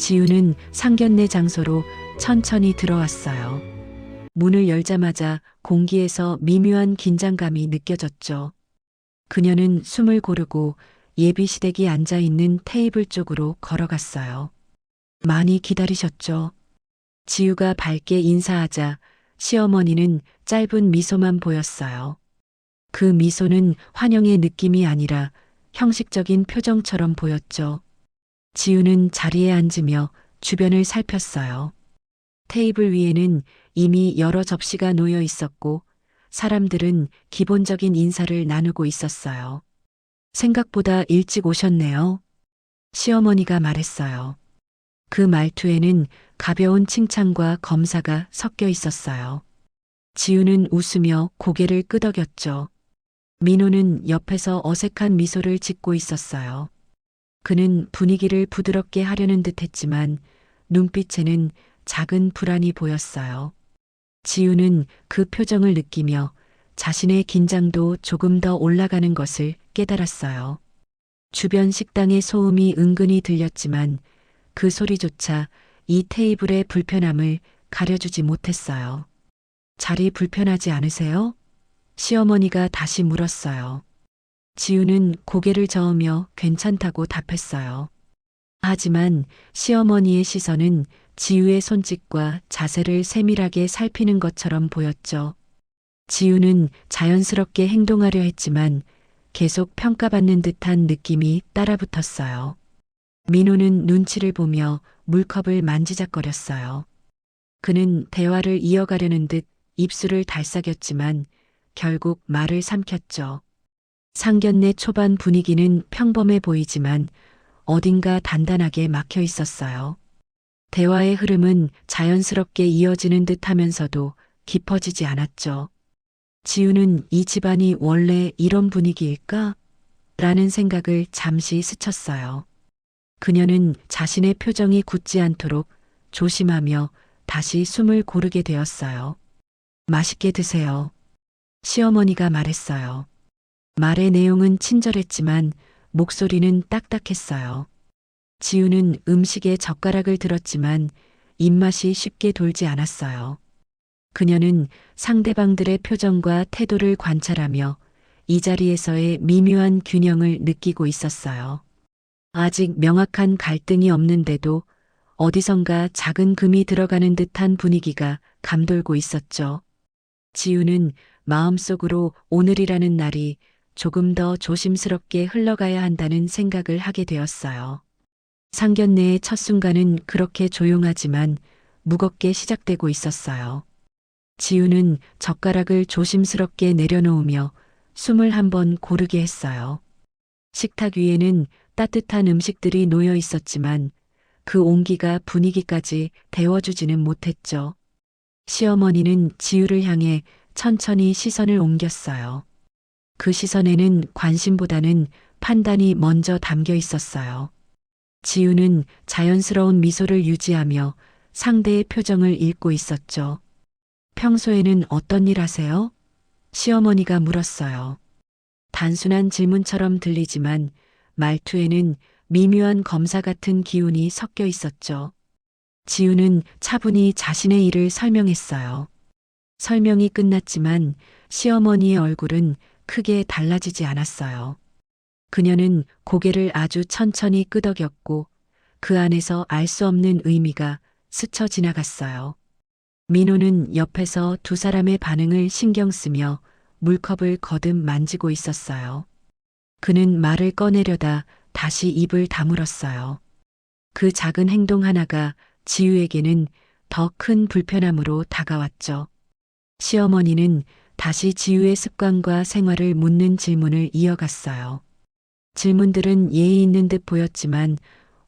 지우는 상견례 장소로 천천히 들어왔어요. 문을 열자마자 공기에서 미묘한 긴장감이 느껴졌죠. 그녀는 숨을 고르고 예비 시댁이 앉아 있는 테이블 쪽으로 걸어갔어요. 많이 기다리셨죠? 지우가 밝게 인사하자 시어머니는 짧은 미소만 보였어요. 그 미소는 환영의 느낌이 아니라 형식적인 표정처럼 보였죠. 지우는 자리에 앉으며 주변을 살폈어요. 테이블 위에는 이미 여러 접시가 놓여 있었고 사람들은 기본적인 인사를 나누고 있었어요. 생각보다 일찍 오셨네요. 시어머니가 말했어요. 그 말투에는 가벼운 칭찬과 검사가 섞여 있었어요. 지우는 웃으며 고개를 끄덕였죠. 민호는 옆에서 어색한 미소를 짓고 있었어요. 그는 분위기를 부드럽게 하려는 듯 했지만 눈빛에는 작은 불안이 보였어요. 지우는 그 표정을 느끼며 자신의 긴장도 조금 더 올라가는 것을 깨달았어요. 주변 식당의 소음이 은근히 들렸지만 그 소리조차 이 테이블의 불편함을 가려주지 못했어요. 자리 불편하지 않으세요? 시어머니가 다시 물었어요. 지우는 고개를 저으며 괜찮다고 답했어요. 하지만 시어머니의 시선은 지우의 손짓과 자세를 세밀하게 살피는 것처럼 보였죠. 지우는 자연스럽게 행동하려 했지만 계속 평가받는 듯한 느낌이 따라붙었어요. 민호는 눈치를 보며 물컵을 만지작거렸어요. 그는 대화를 이어가려는 듯 입술을 달싹였지만 결국 말을 삼켰죠. 상견례 초반 분위기는 평범해 보이지만 어딘가 단단하게 막혀 있었어요. 대화의 흐름은 자연스럽게 이어지는 듯 하면서도 깊어지지 않았죠. 지우는 이 집안이 원래 이런 분위기일까? 라는 생각을 잠시 스쳤어요. 그녀는 자신의 표정이 굳지 않도록 조심하며 다시 숨을 고르게 되었어요. 맛있게 드세요. 시어머니가 말했어요. 말의 내용은 친절했지만 목소리는 딱딱했어요. 지우는 음식에 젓가락을 들었지만 입맛이 쉽게 돌지 않았어요. 그녀는 상대방들의 표정과 태도를 관찰하며 이 자리에서의 미묘한 균형을 느끼고 있었어요. 아직 명확한 갈등이 없는데도 어디선가 작은 금이 들어가는 듯한 분위기가 감돌고 있었죠. 지우는 마음속으로 오늘이라는 날이 조금 더 조심스럽게 흘러가야 한다는 생각을 하게 되었어요. 상견례의 첫 순간은 그렇게 조용하지만 무겁게 시작되고 있었어요. 지우는 젓가락을 조심스럽게 내려놓으며 숨을 한 번 고르게 했어요. 식탁 위에는 따뜻한 음식들이 놓여 있었지만 그 온기가 분위기까지 데워주지는 못했죠. 시어머니는 지우를 향해 천천히 시선을 옮겼어요. 그 시선에는 관심보다는 판단이 먼저 담겨 있었어요. 지우는 자연스러운 미소를 유지하며 상대의 표정을 읽고 있었죠. 평소에는 어떤 일 하세요? 시어머니가 물었어요. 단순한 질문처럼 들리지만 말투에는 미묘한 검사 같은 기운이 섞여 있었죠. 지우는 차분히 자신의 일을 설명했어요. 설명이 끝났지만 시어머니의 얼굴은 크게 달라지지 않았어요. 그녀는 고개를 아주 천천히 끄덕였고 그 안에서 알 수 없는 의미가 스쳐 지나갔어요. 민호는 옆에서 두 사람의 반응을 신경 쓰며 물컵을 거듭 만지고 있었어요. 그는 말을 꺼내려다 다시 입을 다물었어요. 그 작은 행동 하나가 지우에게는 더 큰 불편함으로 다가왔죠. 시어머니는 다시 지우의 습관과 생활을 묻는 질문을 이어갔어요. 질문들은 예의 있는 듯 보였지만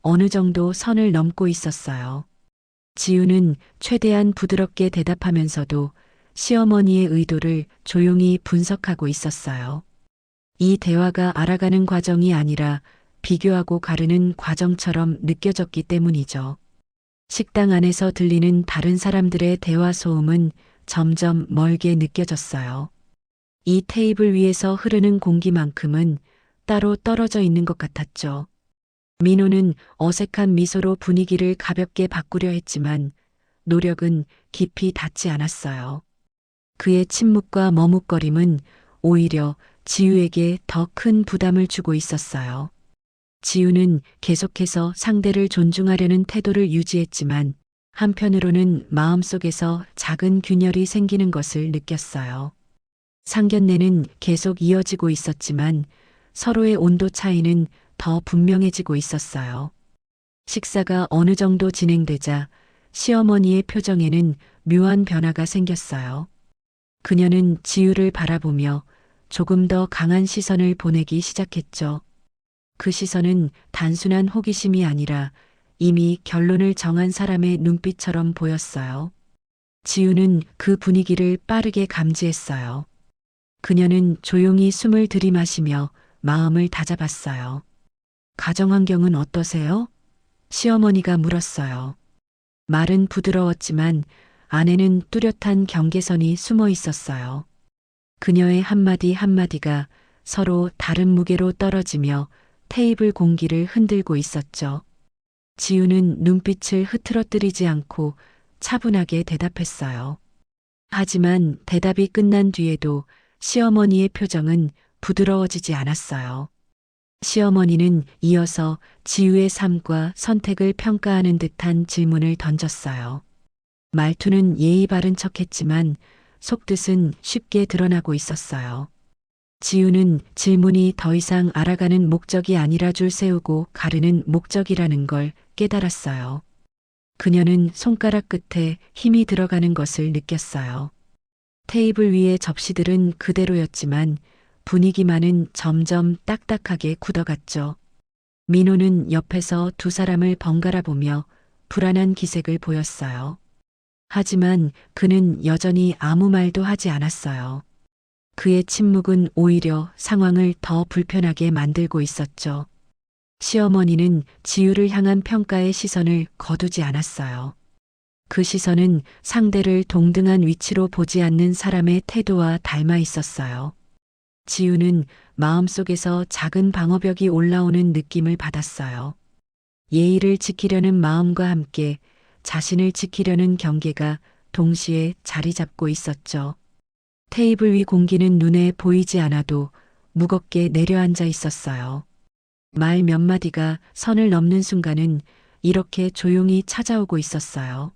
어느 정도 선을 넘고 있었어요. 지우는 최대한 부드럽게 대답하면서도 시어머니의 의도를 조용히 분석하고 있었어요. 이 대화가 알아가는 과정이 아니라 비교하고 가르는 과정처럼 느껴졌기 때문이죠. 식당 안에서 들리는 다른 사람들의 대화 소음은 점점 멀게 느껴졌어요. 이 테이블 위에서 흐르는 공기만큼은 따로 떨어져 있는 것 같았죠. 민호는 어색한 미소로 분위기를 가볍게 바꾸려 했지만 노력은 깊이 닿지 않았어요. 그의 침묵과 머뭇거림은 오히려 지우에게 더 큰 부담을 주고 있었어요. 지우는 계속해서 상대를 존중하려는 태도를 유지했지만 한편으로는 마음속에서 작은 균열이 생기는 것을 느꼈어요. 상견례는 계속 이어지고 있었지만 서로의 온도 차이는 더 분명해지고 있었어요. 식사가 어느 정도 진행되자 시어머니의 표정에는 묘한 변화가 생겼어요. 그녀는 지우를 바라보며 조금 더 강한 시선을 보내기 시작했죠. 그 시선은 단순한 호기심이 아니라 이미 결론을 정한 사람의 눈빛처럼 보였어요. 지우는 그 분위기를 빠르게 감지했어요. 그녀는 조용히 숨을 들이마시며 마음을 다잡았어요. 가정 환경은 어떠세요? 시어머니가 물었어요. 말은 부드러웠지만 안에는 뚜렷한 경계선이 숨어 있었어요. 그녀의 한마디 한마디가 서로 다른 무게로 떨어지며 테이블 공기를 흔들고 있었죠. 지우는 눈빛을 흐트러뜨리지 않고 차분하게 대답했어요. 하지만 대답이 끝난 뒤에도 시어머니의 표정은 부드러워지지 않았어요. 시어머니는 이어서 지우의 삶과 선택을 평가하는 듯한 질문을 던졌어요. 말투는 예의 바른 척 했지만 속뜻은 쉽게 드러나고 있었어요. 지우는 질문이 더 이상 알아가는 목적이 아니라 줄 세우고 가르는 목적이라는 걸 깨달았어요. 그녀는 손가락 끝에 힘이 들어가는 것을 느꼈어요. 테이블 위의 접시들은 그대로였지만 분위기만은 점점 딱딱하게 굳어갔죠. 민호는 옆에서 두 사람을 번갈아 보며 불안한 기색을 보였어요. 하지만 그는 여전히 아무 말도 하지 않았어요. 그의 침묵은 오히려 상황을 더 불편하게 만들고 있었죠. 시어머니는 지유를 향한 평가의 시선을 거두지 않았어요. 그 시선은 상대를 동등한 위치로 보지 않는 사람의 태도와 닮아 있었어요. 지우는 마음속에서 작은 방어벽이 올라오는 느낌을 받았어요. 예의를 지키려는 마음과 함께 자신을 지키려는 경계가 동시에 자리 잡고 있었죠. 테이블 위 공기는 눈에 보이지 않아도 무겁게 내려앉아 있었어요. 말 몇 마디가 선을 넘는 순간은 이렇게 조용히 찾아오고 있었어요.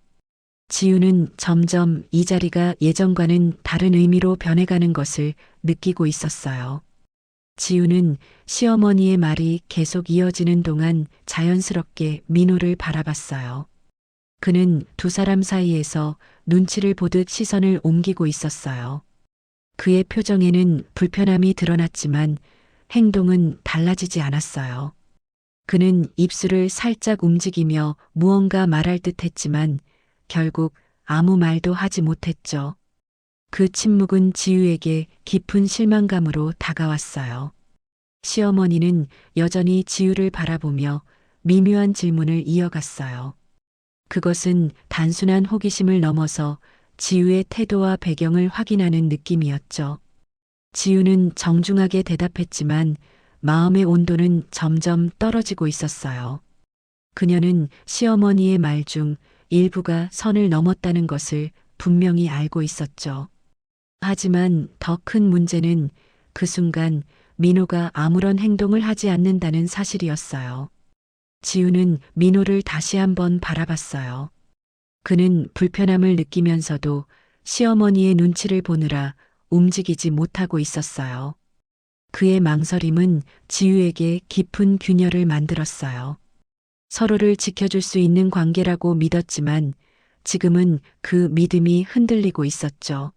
지우는 점점 이 자리가 예전과는 다른 의미로 변해가는 것을 느끼고 있었어요. 지우는 시어머니의 말이 계속 이어지는 동안 자연스럽게 민호를 바라봤어요. 그는 두 사람 사이에서 눈치를 보듯 시선을 옮기고 있었어요. 그의 표정에는 불편함이 드러났지만 행동은 달라지지 않았어요. 그는 입술을 살짝 움직이며 무언가 말할 듯 했지만 결국 아무 말도 하지 못했죠. 그 침묵은 지우에게 깊은 실망감으로 다가왔어요. 시어머니는 여전히 지우를 바라보며 미묘한 질문을 이어갔어요. 그것은 단순한 호기심을 넘어서 지우의 태도와 배경을 확인하는 느낌이었죠. 지우는 정중하게 대답했지만 마음의 온도는 점점 떨어지고 있었어요. 그녀는 시어머니의 말 중 일부가 선을 넘었다는 것을 분명히 알고 있었죠. 하지만 더 큰 문제는 그 순간 민호가 아무런 행동을 하지 않는다는 사실이었어요. 지우는 민호를 다시 한번 바라봤어요. 그는 불편함을 느끼면서도 시어머니의 눈치를 보느라 움직이지 못하고 있었어요. 그의 망설임은 지우에게 깊은 균열을 만들었어요. 서로를 지켜줄 수 있는 관계라고 믿었지만 지금은 그 믿음이 흔들리고 있었죠.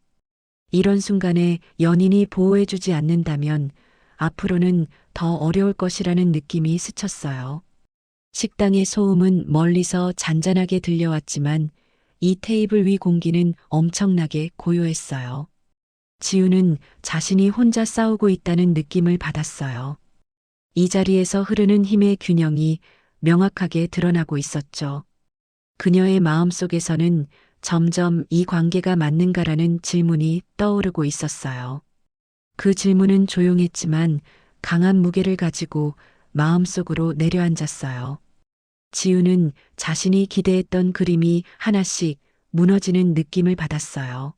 이런 순간에 연인이 보호해주지 않는다면 앞으로는 더 어려울 것이라는 느낌이 스쳤어요. 식당의 소음은 멀리서 잔잔하게 들려왔지만 이 테이블 위 공기는 엄청나게 고요했어요. 지우는 자신이 혼자 싸우고 있다는 느낌을 받았어요. 이 자리에서 흐르는 힘의 균형이 명확하게 드러나고 있었죠. 그녀의 마음 속에서는 점점 이 관계가 맞는가라는 질문이 떠오르고 있었어요. 그 질문은 조용했지만 강한 무게를 가지고 마음속으로 내려앉았어요. 지우는 자신이 기대했던 그림이 하나씩 무너지는 느낌을 받았어요.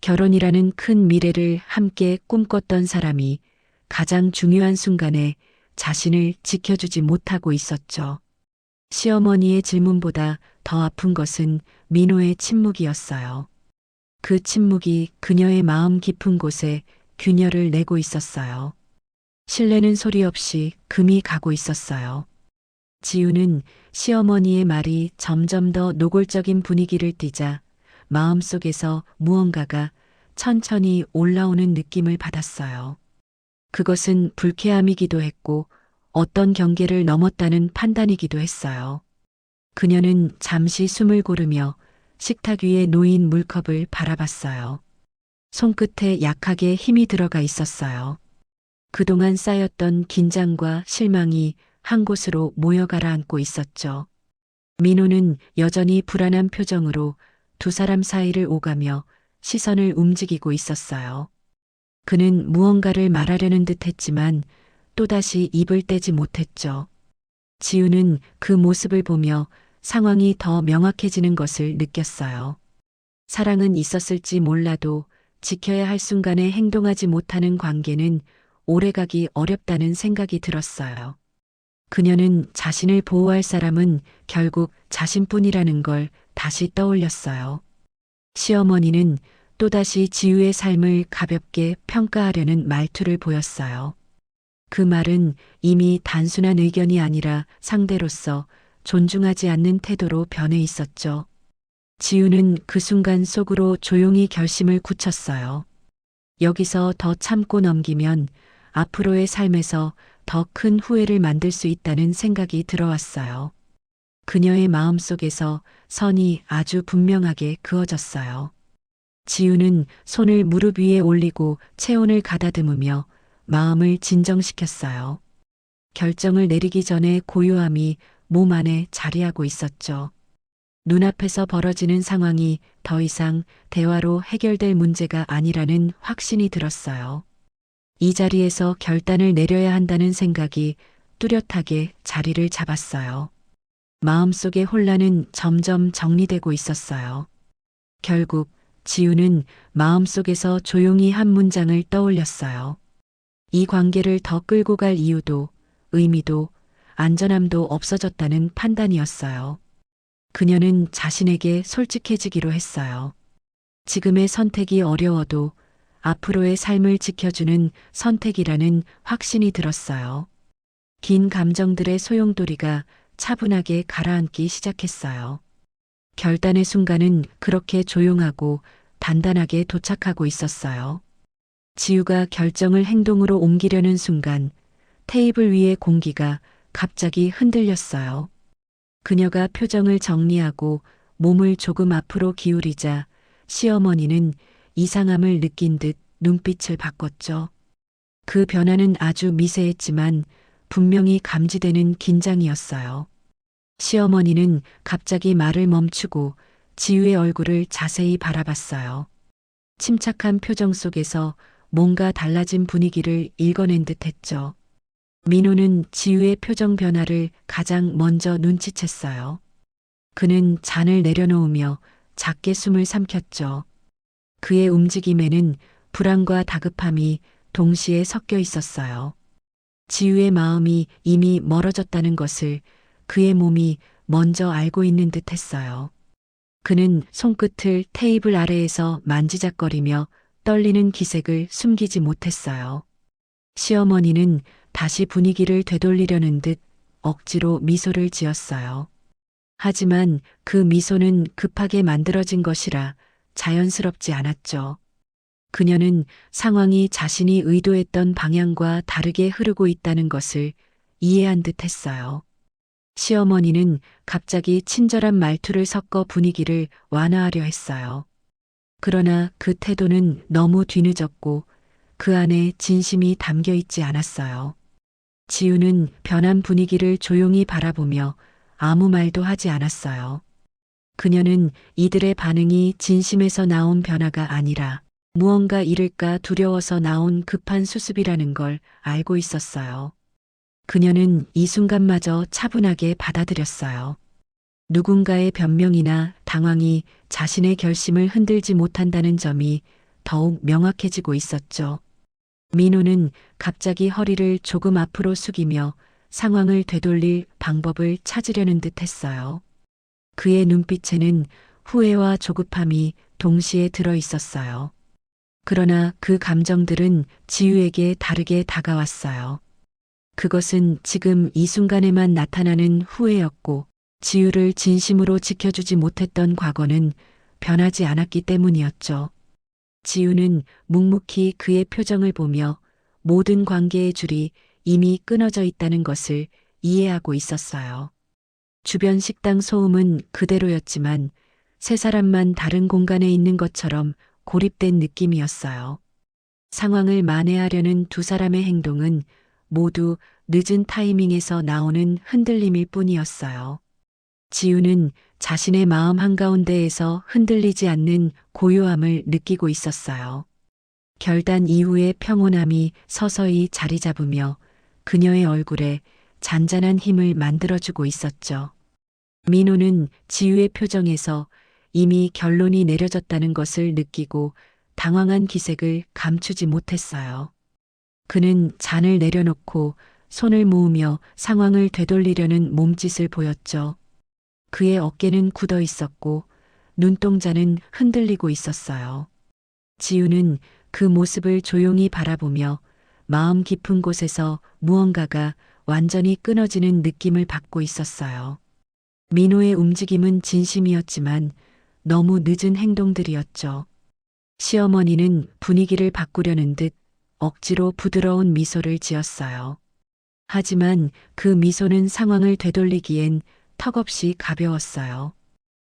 결혼이라는 큰 미래를 함께 꿈꿨던 사람이 가장 중요한 순간에 자신을 지켜주지 못하고 있었죠. 시어머니의 질문보다 더 아픈 것은 민호의 침묵이었어요. 그 침묵이 그녀의 마음 깊은 곳에 균열을 내고 있었어요. 신뢰는 소리 없이 금이 가고 있었어요. 지우는 시어머니의 말이 점점 더 노골적인 분위기를 띠자 마음속에서 무언가가 천천히 올라오는 느낌을 받았어요. 그것은 불쾌함이기도 했고 어떤 경계를 넘었다는 판단이기도 했어요. 그녀는 잠시 숨을 고르며 식탁 위에 놓인 물컵을 바라봤어요. 손끝에 약하게 힘이 들어가 있었어요. 그동안 쌓였던 긴장과 실망이 한 곳으로 모여 가라앉고 있었죠. 민호는 여전히 불안한 표정으로 두 사람 사이를 오가며 시선을 움직이고 있었어요. 그는 무언가를 말하려는 듯 했지만 또다시 입을 떼지 못했죠. 지우는 그 모습을 보며 상황이 더 명확해지는 것을 느꼈어요. 사랑은 있었을지 몰라도 지켜야 할 순간에 행동하지 못하는 관계는 오래가기 어렵다는 생각이 들었어요. 그녀는 자신을 보호할 사람은 결국 자신뿐이라는 걸 다시 떠올렸어요. 시어머니는 또다시 지우의 삶을 가볍게 평가하려는 말투를 보였어요. 그 말은 이미 단순한 의견이 아니라 상대로서 존중하지 않는 태도로 변해 있었죠. 지우는 그 순간 속으로 조용히 결심을 굳혔어요. 여기서 더 참고 넘기면 앞으로의 삶에서 더 큰 후회를 만들 수 있다는 생각이 들어왔어요. 그녀의 마음 속에서 선이 아주 분명하게 그어졌어요. 지우는 손을 무릎 위에 올리고 체온을 가다듬으며 마음을 진정시켰어요. 결정을 내리기 전에 고요함이 몸 안에 자리하고 있었죠. 눈앞에서 벌어지는 상황이 더 이상 대화로 해결될 문제가 아니라는 확신이 들었어요. 이 자리에서 결단을 내려야 한다는 생각이 뚜렷하게 자리를 잡았어요. 마음속의 혼란은 점점 정리되고 있었어요. 결국 지우는 마음속에서 조용히 한 문장을 떠올렸어요. 이 관계를 더 끌고 갈 이유도 의미도 안전함도 없어졌다는 판단이었어요. 그녀는 자신에게 솔직해지기로 했어요. 지금의 선택이 어려워도 앞으로의 삶을 지켜주는 선택이라는 확신이 들었어요. 긴 감정들의 소용돌이가 차분하게 가라앉기 시작했어요. 결단의 순간은 그렇게 조용하고 단단하게 도착하고 있었어요. 지우가 결정을 행동으로 옮기려는 순간 테이블 위의 공기가 갑자기 흔들렸어요. 그녀가 표정을 정리하고 몸을 조금 앞으로 기울이자 시어머니는 이상함을 느낀 듯 눈빛을 바꿨죠. 그 변화는 아주 미세했지만 분명히 감지되는 긴장이었어요. 시어머니는 갑자기 말을 멈추고 지우의 얼굴을 자세히 바라봤어요. 침착한 표정 속에서 뭔가 달라진 분위기를 읽어낸 듯 했죠. 민호는 지우의 표정 변화를 가장 먼저 눈치챘어요. 그는 잔을 내려놓으며 작게 숨을 삼켰죠. 그의 움직임에는 불안과 다급함이 동시에 섞여 있었어요. 지우의 마음이 이미 멀어졌다는 것을 그의 몸이 먼저 알고 있는 듯 했어요. 그는 손끝을 테이블 아래에서 만지작거리며 떨리는 기색을 숨기지 못했어요. 시어머니는 다시 분위기를 되돌리려는 듯 억지로 미소를 지었어요. 하지만 그 미소는 급하게 만들어진 것이라 자연스럽지 않았죠. 그녀는 상황이 자신이 의도했던 방향과 다르게 흐르고 있다는 것을 이해한 듯 했어요. 시어머니는 갑자기 친절한 말투를 섞어 분위기를 완화하려 했어요. 그러나 그 태도는 너무 뒤늦었고 그 안에 진심이 담겨 있지 않았어요. 지우는 변한 분위기를 조용히 바라보며 아무 말도 하지 않았어요. 그녀는 이들의 반응이 진심에서 나온 변화가 아니라 무언가 잃을까 두려워서 나온 급한 수습이라는 걸 알고 있었어요. 그녀는 이 순간마저 차분하게 받아들였어요. 누군가의 변명이나 당황이 자신의 결심을 흔들지 못한다는 점이 더욱 명확해지고 있었죠. 민호는 갑자기 허리를 조금 앞으로 숙이며 상황을 되돌릴 방법을 찾으려는 듯 했어요. 그의 눈빛에는 후회와 조급함이 동시에 들어 있었어요. 그러나 그 감정들은 지유에게 다르게 다가왔어요. 그것은 지금 이 순간에만 나타나는 후회였고 지유를 진심으로 지켜주지 못했던 과거는 변하지 않았기 때문이었죠. 지유는 묵묵히 그의 표정을 보며 모든 관계의 줄이 이미 끊어져 있다는 것을 이해하고 있었어요. 주변 식당 소음은 그대로였지만 세 사람만 다른 공간에 있는 것처럼 고립된 느낌이었어요. 상황을 만회하려는 두 사람의 행동은 모두 늦은 타이밍에서 나오는 흔들림일 뿐이었어요. 지우는 자신의 마음 한가운데에서 흔들리지 않는 고요함을 느끼고 있었어요. 결단 이후의 평온함이 서서히 자리 잡으며 그녀의 얼굴에 잔잔한 힘을 만들어주고 있었죠. 민호는 지우의 표정에서 이미 결론이 내려졌다는 것을 느끼고 당황한 기색을 감추지 못했어요. 그는 잔을 내려놓고 손을 모으며 상황을 되돌리려는 몸짓을 보였죠. 그의 어깨는 굳어 있었고 눈동자는 흔들리고 있었어요. 지우는 그 모습을 조용히 바라보며 마음 깊은 곳에서 무언가가 완전히 끊어지는 느낌을 받고 있었어요. 민호의 움직임은 진심이었지만 너무 늦은 행동들이었죠. 시어머니는 분위기를 바꾸려는 듯 억지로 부드러운 미소를 지었어요. 하지만 그 미소는 상황을 되돌리기엔 턱없이 가벼웠어요.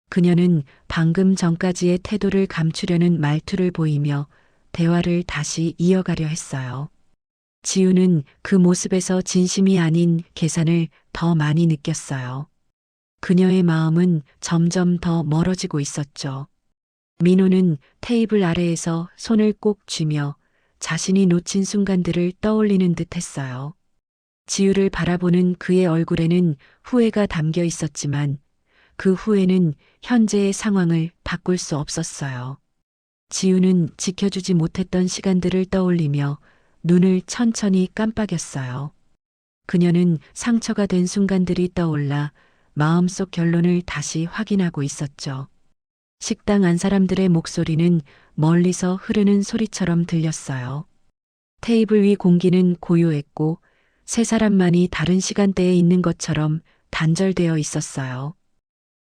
그녀는 방금 전까지의 태도를 감추려는 말투를 보이며 대화를 다시 이어가려 했어요. 지우는 그 모습에서 진심이 아닌 계산을 더 많이 느꼈어요. 그녀의 마음은 점점 더 멀어지고 있었죠. 민호는 테이블 아래에서 손을 꼭 쥐며 자신이 놓친 순간들을 떠올리는 듯 했어요. 지우를 바라보는 그의 얼굴에는 후회가 담겨 있었지만 그 후회는 현재의 상황을 바꿀 수 없었어요. 지우는 지켜주지 못했던 시간들을 떠올리며 눈을 천천히 깜빡였어요. 그녀는 상처가 된 순간들이 떠올라 마음속 결론을 다시 확인하고 있었죠. 식당 안 사람들의 목소리는 멀리서 흐르는 소리처럼 들렸어요. 테이블 위 공기는 고요했고 세 사람만이 다른 시간대에 있는 것처럼 단절되어 있었어요.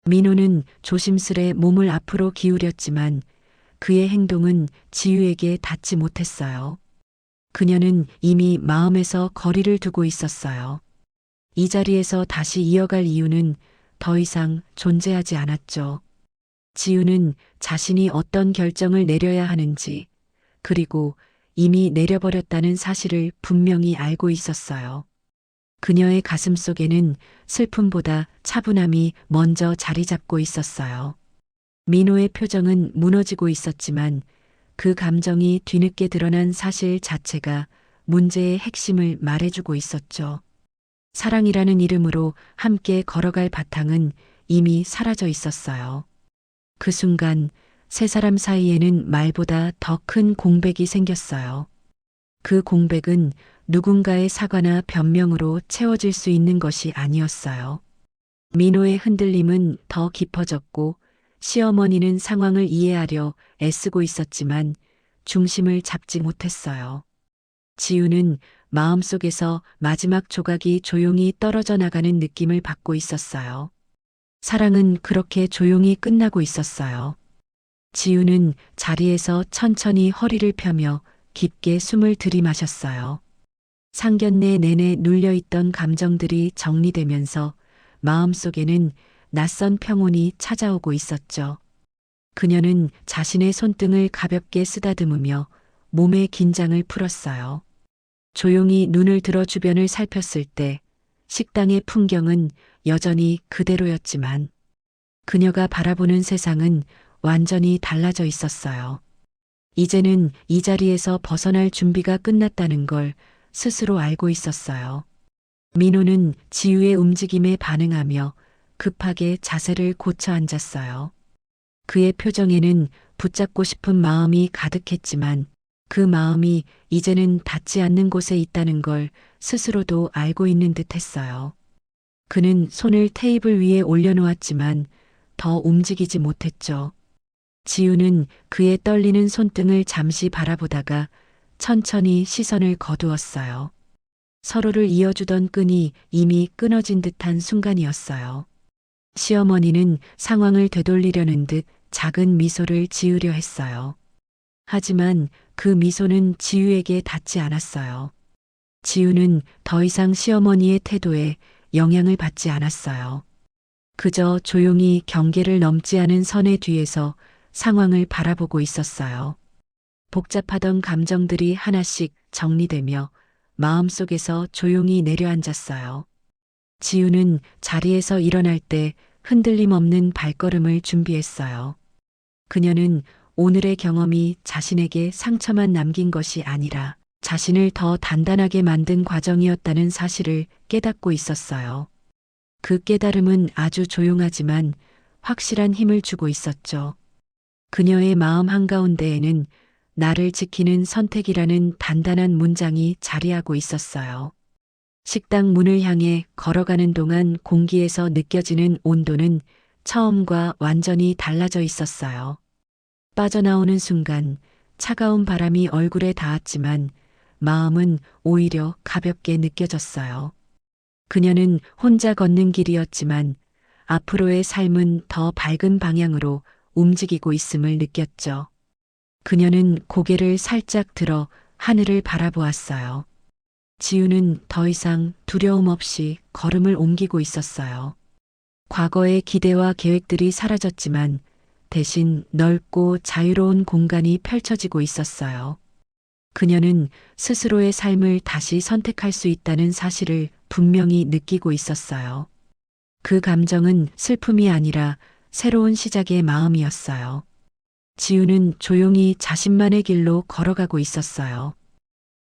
민호는 조심스레 몸을 앞으로 기울였지만 그의 행동은 지유에게 닿지 못했어요. 그녀는 이미 마음에서 거리를 두고 있었어요. 이 자리에서 다시 이어갈 이유는 더 이상 존재하지 않았죠. 지우는 자신이 어떤 결정을 내려야 하는지, 그리고 이미 내려버렸다는 사실을 분명히 알고 있었어요. 그녀의 가슴 속에는 슬픔보다 차분함이 먼저 자리 잡고 있었어요. 민호의 표정은 무너지고 있었지만 그 감정이 뒤늦게 드러난 사실 자체가 문제의 핵심을 말해주고 있었죠. 사랑이라는 이름으로 함께 걸어갈 바탕은 이미 사라져 있었어요. 그 순간 세 사람 사이에는 말보다 더 큰 공백이 생겼어요. 그 공백은 누군가의 사과나 변명으로 채워질 수 있는 것이 아니었어요. 민호의 흔들림은 더 깊어졌고 시어머니는 상황을 이해하려 애쓰고 있었지만 중심을 잡지 못했어요. 지우는 마음속에서 마지막 조각이 조용히 떨어져 나가는 느낌을 받고 있었어요. 사랑은 그렇게 조용히 끝나고 있었어요. 지우는 자리에서 천천히 허리를 펴며 깊게 숨을 들이마셨어요. 상견례 내내 눌려있던 감정들이 정리되면서 마음속에는 낯선 평온이 찾아오고 있었죠. 그녀는 자신의 손등을 가볍게 쓰다듬으며 몸의 긴장을 풀었어요. 조용히 눈을 들어 주변을 살폈을 때 식당의 풍경은 여전히 그대로였지만 그녀가 바라보는 세상은 완전히 달라져 있었어요. 이제는 이 자리에서 벗어날 준비가 끝났다는 걸 스스로 알고 있었어요. 민호는 지우의 움직임에 반응하며 급하게 자세를 고쳐 앉았어요. 그의 표정에는 붙잡고 싶은 마음이 가득했지만 그 마음이 이제는 닿지 않는 곳에 있다는 걸 스스로도 알고 있는 듯 했어요. 그는 손을 테이블 위에 올려놓았지만 더 움직이지 못했죠. 지우는 그의 떨리는 손등을 잠시 바라보다가 천천히 시선을 거두었어요. 서로를 이어주던 끈이 이미 끊어진 듯한 순간이었어요. 시어머니는 상황을 되돌리려는 듯 작은 미소를 지으려 했어요. 하지만 그 미소는 지우에게 닿지 않았어요. 지우는 더 이상 시어머니의 태도에 영향을 받지 않았어요. 그저 조용히 경계를 넘지 않은 선의 뒤에서 상황을 바라보고 있었어요. 복잡하던 감정들이 하나씩 정리되며 마음속에서 조용히 내려앉았어요. 지우는 자리에서 일어날 때 흔들림 없는 발걸음을 준비했어요. 그녀는 오늘의 경험이 자신에게 상처만 남긴 것이 아니라 자신을 더 단단하게 만든 과정이었다는 사실을 깨닫고 있었어요. 그 깨달음은 아주 조용하지만 확실한 힘을 주고 있었죠. 그녀의 마음 한가운데에는 나를 지키는 선택이라는 단단한 문장이 자리하고 있었어요. 식당 문을 향해 걸어가는 동안 공기에서 느껴지는 온도는 처음과 완전히 달라져 있었어요. 빠져나오는 순간 차가운 바람이 얼굴에 닿았지만 마음은 오히려 가볍게 느껴졌어요. 그녀는 혼자 걷는 길이었지만 앞으로의 삶은 더 밝은 방향으로 움직이고 있음을 느꼈죠. 그녀는 고개를 살짝 들어 하늘을 바라보았어요. 지우는 더 이상 두려움 없이 걸음을 옮기고 있었어요. 과거의 기대와 계획들이 사라졌지만 대신 넓고 자유로운 공간이 펼쳐지고 있었어요. 그녀는 스스로의 삶을 다시 선택할 수 있다는 사실을 분명히 느끼고 있었어요. 그 감정은 슬픔이 아니라 새로운 시작의 마음이었어요. 지우는 조용히 자신만의 길로 걸어가고 있었어요.